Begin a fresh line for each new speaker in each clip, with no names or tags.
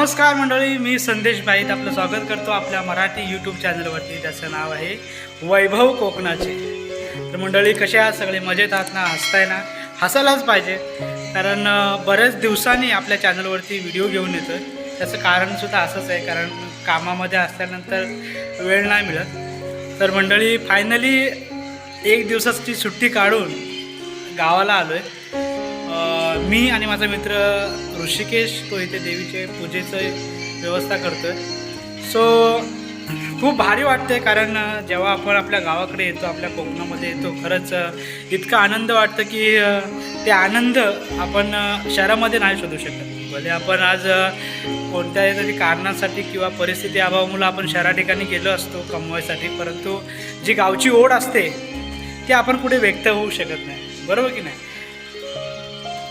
नमस्कार मंडळी मी संदेश भाईत आपलं स्वागत करतो आपल्या मराठी यूट्यूब चॅनलवरती त्याचं नाव आहे वैभव कोकणाचे. तर मंडळी कसे आहात सगळे? मजेत आहात ना? हसताय ना? हसायलाच पाहिजे. कारण बऱ्याच दिवसांनी आपल्या चॅनलवरती व्हिडिओ घेऊन येतो त्याचं कारणसुद्धा असंच आहे. कारण कामामध्ये असल्यानंतर वेळ नाही मिळत. तर मंडळी फायनली एक दिवसाची सुट्टी काढून गावाला आलो आहे मी आणि माझा मित्र ऋषिकेश तो इथे देवीचे पूजेचं व्यवस्था करतोय. सो खूप भारी वाटते कारण जेव्हा आपण आपल्या गावाकडे येतो आपल्या कोकणामध्ये येतो खरंच इतका आनंद वाटतं की ते आनंद आपण शहरामध्ये नाही शोधू शकत. भले आपण आज कोणत्याही तरी कारणासाठी किंवा परिस्थिती अभावामुळं आपण शहरा ठिकाणी गेलो असतो कमवायसाठी परंतु जी गावची ओढ असते ती आपण कुठे व्यक्त होऊ शकत नाही. बरोबर की नाही?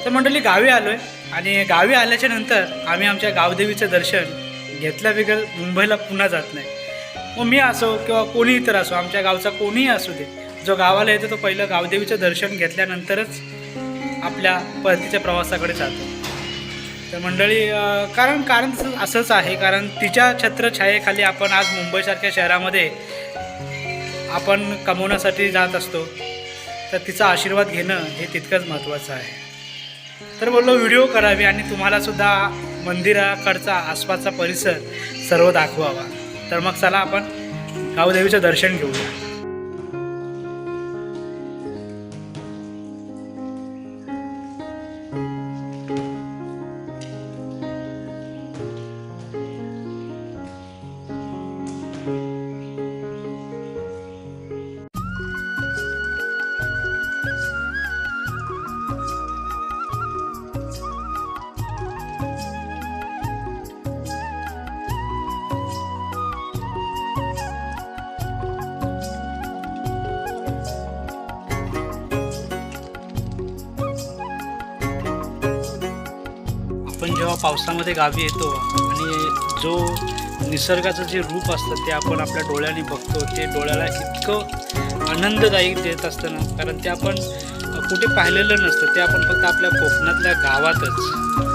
तर मंडळी गावी आलो आहे आणि गावी आल्याच्यानंतर आम्ही आमच्या गावदेवीचं दर्शन घेतल्याबेगर मुंबईला पुन्हा जात नाही. मग मी असो किंवा कोणी इतर असो आमच्या गावचा कोणीही असू दे जो गावाला येतो तो पहिलं गावदेवीचं दर्शन घेतल्यानंतरच आपल्या परतीच्या प्रवासाकडे जातो. तर मंडळी कारण कारण असंच आहे कारण तिच्या छत्रछायेखाली आपण आज मुंबईसारख्या शहरामध्ये आपण कमवण्यासाठी जात असतो. तर तिचा आशीर्वाद घेणं हे तितकंच महत्त्वाचं आहे. तर बोललो व्हिडिओ करावी आणि तुम्हालासुद्धा मंदिराकडचा आसपासचा परिसर सर्व दाखवावा. तर मग चला आपण गावदेवीचं दर्शन घेऊया. आपण जेव्हा पावसामध्ये गावी येतो आणि जो निसर्गाचं जे रूप असतं ते आपण आपल्या डोळ्याने बघतो ते डोळ्याला इतकं आनंददायी देत असतं ना कारण ते आपण कुठे पाहिलेलं नसतं ते आपण फक्त आपल्या कोकणातल्या गावातच.